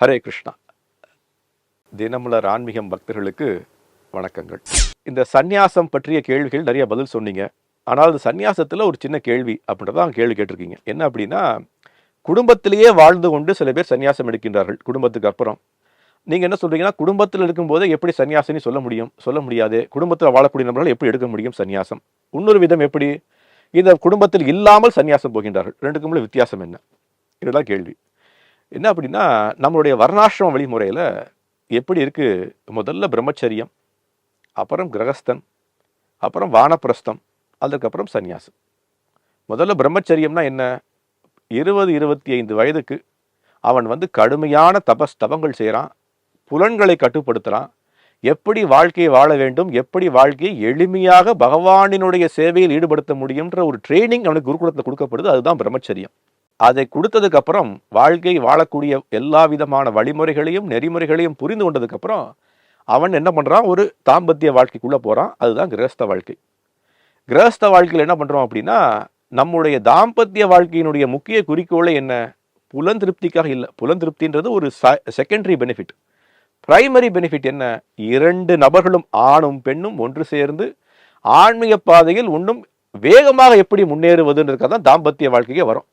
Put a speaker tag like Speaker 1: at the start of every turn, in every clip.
Speaker 1: ஹரே கிருஷ்ணா. தினமலர் ஆன்மீகம் பக்தர்களுக்கு வணக்கங்கள். இந்த சந்நியாசம் பற்றிய கேள்விகள் நிறைய பதில் சொன்னீங்க. ஆனால் அது சந்நியாசத்தில் ஒரு சின்ன கேள்வி அப்படின்றத கேள்வி கேட்டிருக்கீங்க. என்ன அப்படின்னா குடும்பத்திலேயே வாழ்ந்து கொண்டு சில பேர் சன்னியாசம் எடுக்கின்றார்கள் குடும்பத்துக்கு அப்புறம். நீங்கள் என்ன சொல்றீங்கன்னா குடும்பத்தில் இருக்கும்போதே எப்படி சன்னியாசினி சொல்ல முடியும்? சொல்ல முடியாது. குடும்பத்தில் வாழக்கூடிய நபர்கள் எப்படி எடுக்க முடியும் சந்நியாசம்? இன்னொரு விதம் எப்படி? இந்த குடும்பத்தில் இல்லாமல் சந்நியாசம் போகின்றார்கள். ரெண்டுக்கும் உள்ள வித்தியாசம் என்ன? இதுதான் கேள்வி. என்ன அப்படின்னா நம்மளுடைய வர்ணாசிரம வழிமுறையில் எப்படி இருக்குது முதல்ல பிரம்மச்சரியம் அப்புறம் கிரகஸ்தன் அப்புறம் வானப்பிரஸ்தம் அதுக்கப்புறம் சந்நியாசம். முதல்ல பிரம்மச்சரியம்னா என்ன? இருபது இருபத்தி ஐந்து வயதுக்கு அவன் வந்து கடுமையான தபஸ் தபங்கள் செய்கிறான் புலன்களை கட்டுப்படுத்துகிறான் எப்படி வாழ்க்கையை வாழ வேண்டும் எப்படி வாழ்க்கையை எளிமையாக பகவானினுடைய சேவையில் ஈடுபடுத்த முடியுன்ற ஒரு ட்ரைனிங் அவனுக்கு குருகுலத்தில் கொடுக்கப்படுது. அதுதான் பிரம்மச்சரியம். அதை கொடுத்ததுக்கப்புறம் வாழ்க்கை வாழக்கூடிய எல்லா விதமான வழிமுறைகளையும் நெறிமுறைகளையும் புரிந்து கொண்டதுக்கப்புறம் அவன் என்ன பண்ணுறான் ஒரு தாம்பத்திய வாழ்க்கைக்குள்ளே போகிறான் அதுதான் கிரகஸ்த வாழ்க்கை. கிரகஸ்த வாழ்க்கையில் என்ன பண்ணுறோம் அப்படின்னா நம்முடைய தாம்பத்திய வாழ்க்கையினுடைய முக்கிய குறிக்கோளை என்ன? புலன் திருப்திக்காக இல்லை. புலன் திருப்தின்றது ஒரு செகண்டரி பெனிஃபிட் பிரைமரி பெனிஃபிட் என்ன? இரண்டு நபர்களும் ஆணும் பெண்ணும் ஒன்று சேர்ந்து ஆன்மீக பாதையில் ஒன்றும் வேகமாக எப்படி முன்னேறுவதுன்றதுக்காக தான் தாம்பத்திய வாழ்க்கையே வரும்.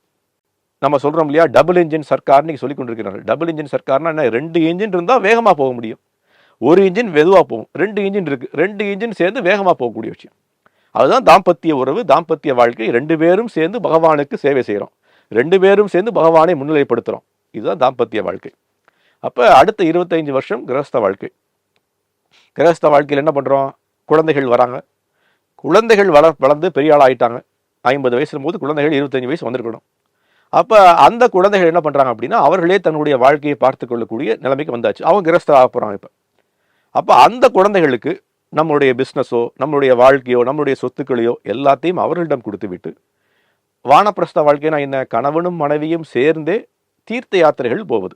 Speaker 1: நம்ம சொல்கிறோம் இல்லையா? டபுள் இன்ஜின் சர்க்கார்னு சொல்லி கொண்டிருக்கிறார்கள். டபுள் இன்ஜின் சர்க்கார்னா என்ன? ரெண்டு இன்ஜின் இருந்தால் வேகமாக போக முடியும். ஒரு இன்ஜின் மெதுவாக போகும். ரெண்டு இன்ஜின் இருக்குது ரெண்டு இன்ஜின் சேர்ந்து வேகமாக போகக்கூடிய விஷயம். அதுதான் தாம்பத்திய உறவு தாம்பத்திய வாழ்க்கை. ரெண்டு பேரும் சேர்ந்து பகவானுக்கு சேவை செய்கிறோம் ரெண்டு பேரும் சேர்ந்து பகவானை முன்னிலைப்படுத்துகிறோம் இதுதான் தாம்பத்திய வாழ்க்கை. அப்போ அடுத்த இருபத்தைந்து வருஷம் கிரகஸ்த வாழ்க்கை. கிரகஸ்த வாழ்க்கையில் என்ன பண்ணுறோம் குழந்தைகள் வராங்க. குழந்தைகள் வள வளர்ந்து பெரிய ஆள் ஆகிட்டாங்க ஐம்பது வயசுல போது குழந்தைகள் இருபத்தஞ்சு வயசு வந்திருக்கணும். அப்போ அந்த குழந்தைகள் என்ன பண்ணுறாங்க அப்படின்னா அவர்களே தன்னுடைய வாழ்க்கையை பார்த்து கொள்ளக்கூடிய நிலைமைக்கு வந்தாச்சு. அவங்க கிரஸ்த ஆக போகிறாங்க இப்போ. அப்போ அந்த குழந்தைகளுக்கு நம்மளுடைய பிஸ்னஸோ நம்மளுடைய வாழ்க்கையோ நம்மளுடைய சொத்துக்களையோ எல்லாத்தையும் அவர்களிடம் கொடுத்து விட்டு வானப்பிரஸ்த வாழ்க்கைனா என்ன? கணவனும் மனைவியும் சேர்ந்தே தீர்த்த யாத்திரைகள் போவது.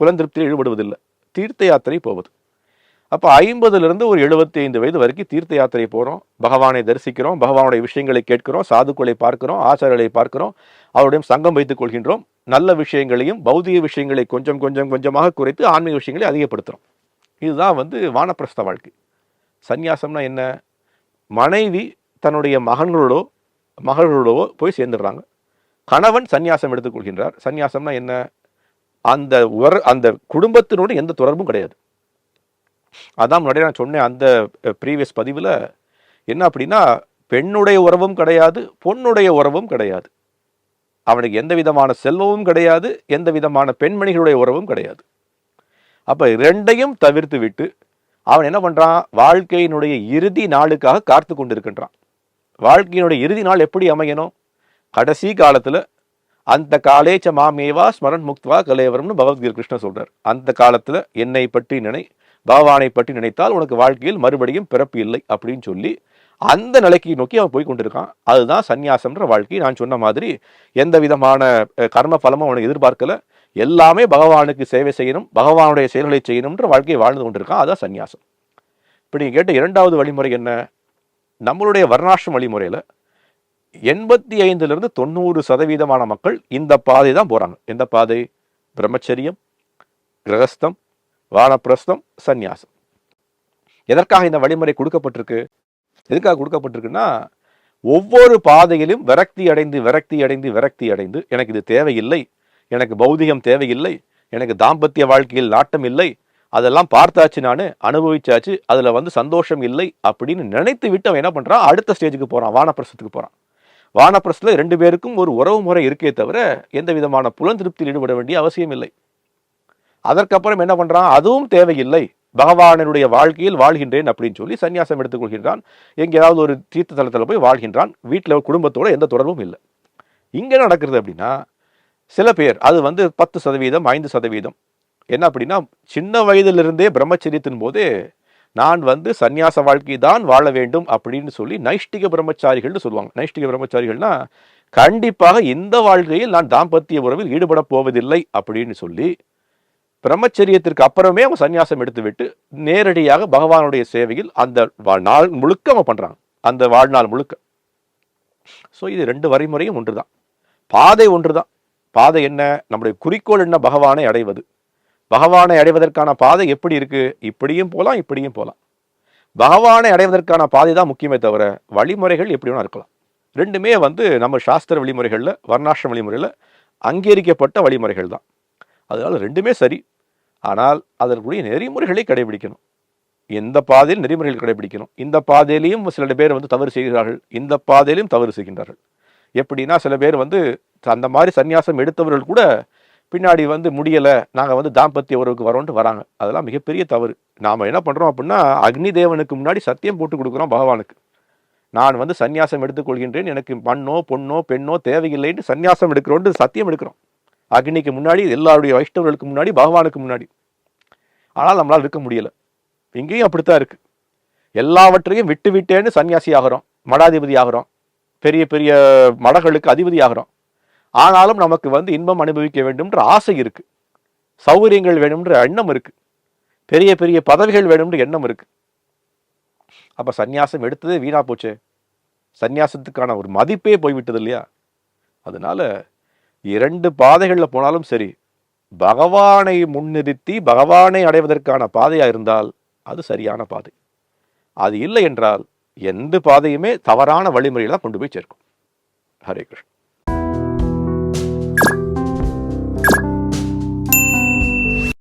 Speaker 1: புலந்திருப்தியில் ஈடுபடுவதில்லை. தீர்த்த யாத்திரை போவது. அப்போ ஐம்பதுலேருந்து ஒரு எழுபத்தி ஐந்து வயது வரைக்கும் தீர்த்த யாத்திரை போகிறோம் பகவானை தரிசிக்கிறோம். பகவானுடைய விஷயங்களை கேட்கிறோம். சாதுக்களை பார்க்கிறோம். ஆச்சாரர்களை பார்க்கிறோம். அவருடைய சங்கம் வைத்துக் கொள்கின்றோம். நல்ல விஷயங்களையும் பௌதிக விஷயங்களை கொஞ்சம் கொஞ்சம் கொஞ்சமாக குறைத்து ஆன்மீக விஷயங்களை அதிகப்படுத்துகிறோம் இதுதான் வந்து வானப்பிரஸ்த வாழ்க்கை. சந்நியாசம்னா என்ன? மனைவி தன்னுடைய மகன்களோடோ மகள்களோடவோ போய் சேர்ந்துடுறாங்க. கணவன் சந்நியாசம் எடுத்துக்கொள்கின்றார் சந்நியாசம்னா என்ன? அந்த உர அந்த குடும்பத்தினோடு எந்த தொடர்பும் கிடையாது. அதான் முன்னாடி நான் சொன்னேன் அந்த ப்ரீவியஸ் பதிவில் என்ன அப்படின்னா பெண்ணுடைய உறவும் கிடையாது பொண்ணுடைய உறவும் கிடையாது. அவனுக்கு எந்த விதமான செல்வமும் கிடையாது எந்த விதமான பெண்மணிகளுடைய உறவும் கிடையாது. அப்போ ரெண்டையும் தவிர்த்து விட்டு அவன் என்ன பண்ணுறான் வாழ்க்கையினுடைய இறுதி நாளுக்காக காத்து கொண்டிருக்கின்றான். வாழ்க்கையினுடைய இறுதி நாள் எப்படி அமையணும்? கடைசி காலத்தில் அந்த காலேச்ச மாமேவா ஸ்மரன் முக்துவா கலேவரம்னு பகவத்கீதை கிருஷ்ணன் சொல்றார். அந்த காலத்தில் என்னை பற்றி நினை பகவானை பற்றி நினைத்தால் உனக்கு வாழ்க்கையில் மறுபடியும் பிறப்பு இல்லை அப்படின்னு சொல்லி அந்த நிலைக்கு நோக்கி அவன் போய் கொண்டிருக்கான். அதுதான் சன்னியாசம்ன்ற வாழ்க்கை. நான் சொன்ன மாதிரி எந்த விதமான கர்ம பலமும் அவனுக்கு எதிர்பார்க்கல. எல்லாமே பகவானுக்கு சேவை செய்யணும் பகவானுடைய செயல்களை செய்யணும்ன்ற வாழ்க்கையை வாழ்ந்து கொண்டிருக்கான். அதான் சன்னியாசம் இப்படி கேட்ட இரண்டாவது வழிமுறை என்ன? நம்மளுடைய வர்ணாசிரம் வழிமுறையில் எண்பத்தி ஐந்துலேருந்து தொண்ணூறு சதவீதமான மக்கள் இந்த பாதை தான் போகிறாங்க எந்த பாதை? பிரம்மச்சரியம் கிரகஸ்தம் வானப்பிரஸ்தம் சந்நியாசம். எதற்காக இந்த வழிமுறை கொடுக்கப்பட்டிருக்கு? எதுக்காக கொடுக்கப்பட்டிருக்குன்னா ஒவ்வொரு பாதையிலும் விரக்தி அடைந்து விரக்தி அடைந்து விரக்தி அடைந்து எனக்கு இது தேவையில்லை எனக்கு பௌதிகம் தேவையில்லை எனக்கு தாம்பத்திய வாழ்க்கையில் நாட்டம் இல்லை அதெல்லாம் பார்த்தாச்சு நான் அனுபவிச்சாச்சு அதில் வந்து சந்தோஷம் இல்லை அப்படின்னு நினைத்து விட்டு அவன் என்ன பண்ணுறான் அடுத்த ஸ்டேஜுக்கு போகிறான் வானப்பிரசத்துக்கு போகிறான் வானப்பிரசத்தில் ரெண்டு பேருக்கும் ஒரு உறவு முறை இருக்கே தவிர எந்த விதமான புலன் திருப்தியில் ஈடுபட வேண்டிய அவசியம் இல்லை. அதற்கப்புறம் என்ன பண்ணுறான் அதுவும் தேவையில்லை. பகவானனுடைய வாழ்க்கையில் வாழ்கின்றேன் அப்படின்னு சொல்லி சன்னியாசம் எடுத்துக்கொள்கின்றான் எங்கேயாவது ஒரு தீர்த்த தலத்தில் போய் வாழ்கின்றான். வீட்டில் குடும்பத்தோடு எந்த தொடர்பும் இல்லை. இங்கே நடக்கிறது அப்படின்னா சில பேர் அது வந்து பத்து சதவீதம் ஐந்து சதவீதம். என்ன அப்படின்னா சின்ன வயதிலிருந்தே பிரம்மச்சரியத்தின் போதே நான் வந்து சந்நியாச வாழ்க்கை தான் வாழ வேண்டும் அப்படின்னு சொல்லி நைஷ்டிக பிரம்மச்சாரிகள்னு சொல்லுவாங்க. நைஷ்டிக பிரம்மச்சாரிகள்னா கண்டிப்பாக இந்த வாழ்க்கையில் நான் தாம்பத்திய உறவில் ஈடுபட போவதில்லை அப்படின்னு சொல்லி பிரம்மச்சரியத்திற்கு அப்புறமே அவன் சன்னியாசம் எடுத்துவிட்டு நேரடியாக பகவானுடைய சேவையில் அந்த நாள் முழுக்க அவன் பண்ணுறாங்க அந்த வாழ்நாள் முழுக்க. ஸோ இது ரெண்டு வரைமுறையும் ஒன்று தான் பாதை ஒன்று தான் பாதை என்ன? நம்முடைய குறிக்கோள் என்ன? பகவானை அடைவது. பகவானை அடைவதற்கான பாதை எப்படி இருக்கு? இப்படியும் போகலாம் இப்படியும் போகலாம் பகவானை அடைவதற்கான பாதை தான் முக்கியமே தவிர வழிமுறைகள் எப்படி வேணா இருக்கலாம். ரெண்டுமே வந்து நம்ம சாஸ்திர வழிமுறைகளில் வர்ணாசிரம வழிமுறையில் அங்கீகரிக்கப்பட்ட வழிமுறைகள் தான். அதனால் ரெண்டுமே சரி. ஆனால் அதற்குரிய நெறிமுறைகளை கடைபிடிக்கணும். எந்த பாதையில் நெறிமுறைகள் கடைபிடிக்கணும்? இந்த பாதையிலையும் சில பேர் வந்து தவறு செய்கிறார்கள். இந்த பாதையிலையும் தவறு செய்கின்றார்கள். எப்படின்னா சில பேர் வந்து அந்த மாதிரி சந்நியாசம் எடுத்தவர்கள் கூட பின்னாடி வந்து முடியலை நாங்கள் வந்து தாம்பத்திய உறவுக்கு வரோன்ட்டு வராங்க. அதெல்லாம் மிகப்பெரிய தவறு. நாம் என்ன பண்ணுறோம் அப்படின்னா அக்னி தேவனுக்கு முன்னாடி சத்தியம் போட்டு கொடுக்குறோம் பகவானுக்கு. நான் வந்து சந்நியாசம் எடுத்துக்கொள்கின்றேன் எனக்கு மண்ணோ பொண்ணோ பெண்ணோ தேவையில்லைன்னு சன்னியாசம் எடுக்கிறோன்ட்டு சத்தியம் எடுக்கிறோம். அக்னிக்கு முன்னாடி எல்லாருடைய வைஷ்ணவர்களுக்கு முன்னாடி பகவானுக்கு முன்னாடி. ஆனால் நம்மளால் இருக்க முடியலை. இங்கேயும் அப்படித்தான் இருக்குது எல்லாவற்றையும் விட்டு விட்டேன்னு சன்னியாசி ஆகிறோம் மடாதிபதி ஆகிறோம் பெரிய பெரிய மடங்களுக்கு அதிபதி ஆகிறோம் ஆனாலும் நமக்கு வந்து இன்பம் அனுபவிக்க வேண்டும்ன்ற ஆசை இருக்கு. சௌகரியங்கள் வேணும்ன்ற எண்ணம் இருக்கு. பெரிய பெரிய பதவிகள் வேணும்ன்ற எண்ணம் இருக்கு. அப்ப சந்நியாசம் எடுத்ததே வீணா போச்சே. சந்நியாசத்துக்கான ஒரு மதிப்பே போய்விட்டது இல்லையா? அதனால இரண்டு பாதைகளில் போனாலும் சரி பகவானை முன்னிறுத்தி பகவானை அடைவதற்கான பாதையாக இருந்தால் அது சரியான பாதை. அது இல்லை என்றால் எந்த பாதையுமே தவறான வழிமுறையில் தான் கொண்டு போய் சேர்க்கும். ஹரே கிருஷ்ணன்